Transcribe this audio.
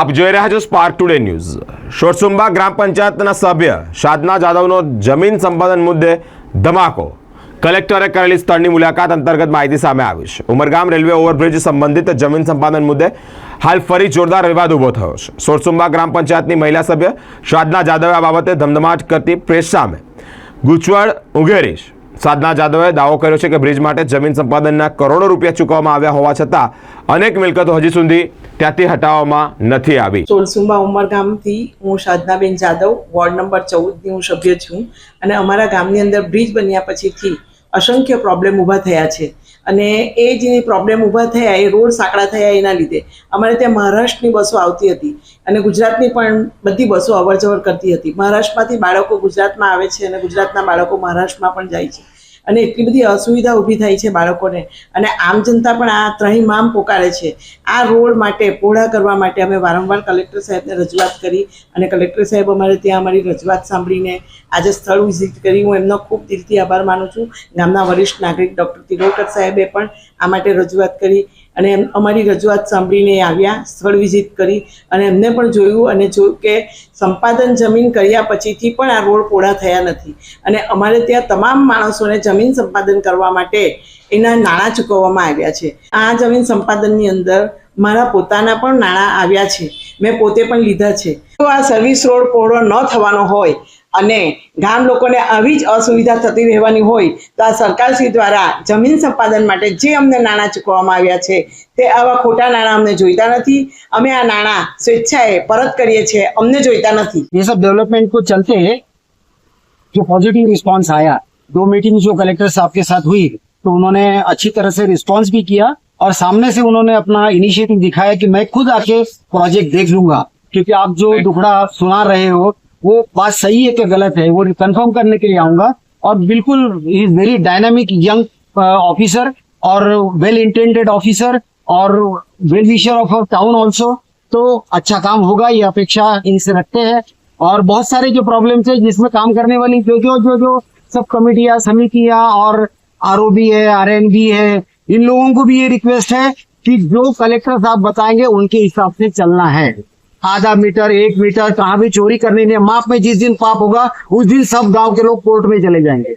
આપ જોઈ રહ્યા છો સ્પાર્ક ટુડે ન્યૂઝ શોરસુંબા ગ્રામ પંચાયતના સભ્ય સાધના જાદવનો જમીન સંપાદન મુદ્દે ધમાકો. કલેક્ટરે કરેલી સ્થળની મુલાકાત અંતર્ગત માહિતી સામે આવી છે. ઉમરગામ રેલવે ઓવરબ્રિજ સંબંધિત જમીન સંપાદન મુદ્દે હાલ ફરી જોરદાર વિવાદ ઊભો થયો છે. સોરસુંબા ગ્રામ પંચાયતની મહિલા સભ્ય સાધના જાદવે આ બાબતે ધમધમાટ કરતી પ્રેસ સામે. ગુચવાડ ઉઘેરી છે. સાધના જાદવે દાવો કર્યો છે કે બ્રિજ માટે જમીન સંપાદનના કરોડો રૂપિયા ચૂકવવામાં આવ્યા હોવા છતાં અનેક મિલકતો હજી સુધી ત્યાંથી હટાવવામાં નથી આવી. સોલસુંબા ઉમરગામથી હું સાધનાબેન જાદવ, વોર્ડ નંબર ચૌદની હું સભ્ય છું અને અમારા ગામની અંદર બ્રિજ બન્યા પછીથી અસંખ્ય પ્રોબ્લેમ ઊભા થયા છે. અને એ જે પ્રોબ્લેમ ઊભા થયા, એ રોડ સાંકડા થયા એના લીધે. અમારે ત્યાં મહારાષ્ટ્રની બસો આવતી હતી અને ગુજરાતની પણ બધી બસો અવર જવર કરતી હતી. મહારાષ્ટ્રમાંથી બાળકો ગુજરાતમાં આવે છે અને ગુજરાતના બાળકો મહારાષ્ટ્રમાં પણ જાય છે. અને એટલી બધી અસુવિધા ઊભી થાય છે બાળકોને. અને આમ જનતા પણ આ ત્રહી મામ પોકારે છે. આ રોડ માટે, પહોળા કરવા માટે અમે વારંવાર કલેક્ટર સાહેબને રજૂઆત કરી અને કલેક્ટર સાહેબ અમારે ત્યાં અમારી રજૂઆત સાંભળીને આજે સ્થળ વિઝિટ કરી હું એમનો ખૂબ દિલથી આભાર માનું છું. ગામના વરિષ્ઠ નાગરિક ડૉક્ટર તિરોકર સાહેબે પણ આ માટે રજૂઆત કરી. અને અમારી રજૂઆત સાંભળીને આવ્યા, સ્થળ વિઝિટ કરી અને એમને પણ જોયું અને જોયું કે સંપાદન જમીન કર્યા પછીથી પણ આ રોડ પોળા થયા નથી. અને અમારે ત્યાં તમામ માણસોને જમીન સંપાદન કરવા માટે એના નાણાં ચૂકવવામાં આવ્યા છે. આ જમીન સંપાદનની અંદર મારા પોતાના પણ નાણાં આવ્યા છે. મેં પોતે પણ લીધા છે. તો આ સર્વિસ રોડ પહોળો ન થવાનો હોય અને ગામ લોકોને આવી જ અસુવિધા થતી રહેવાની હોય તો આ સરકારશ્રી દ્વારા જમીન સંપાદન માટે જે અમને નાણાં ચૂકવવામાં આવ્યા છે તે આવા ખોટા નાણાં અમને જોઈતા નથી અમે આ નાણાં સ્વેચ્છાએ પરત કરીએ છીએ અમને જોઈતા નથી ये सब डेवलपमेंट को चलते जो पॉजिटिव रिस्पांस आया दो मीटिंग जो कलेक्टर साहब के साथ हुई तो उन्होंने अच्छी तरह से रिस्पांस भी किया और सामने से उन्होंने अपना इनिशिएटिव दिखाया कि मैं खुद आके प्रोजेक्ट देख लूंगा क्योंकि आप जो दुखड़ा सुना रहे हो वो बात सही है कि गलत है, वो कंफर्म करने के लिए आऊँगा। और बिल्कुल is very dynamic young officer और वेल इंटेंडेड ऑफिसर और well wisher of town also तो अच्छा काम होगा, ये अपेक्षा इनसे रखते हैं। और बहुत सारे जो प्रॉब्लम्स है जिसमें काम करने वाली, जो जो जो जो सब कमेटियाँ समितियाँ और आरओबी है आरएनबी है, इन लोगों को भी ये रिक्वेस्ट है कि जो कलेक्टर साहब बताएँगे, उनके हिसाब से चलना है। आधा मीटर एक मीटर कहाँ भी चोरी करने नहीं माप में जिस दिन पाप होगा उस दिन सब गांव के लोग कोर्ट में चले जाएंगे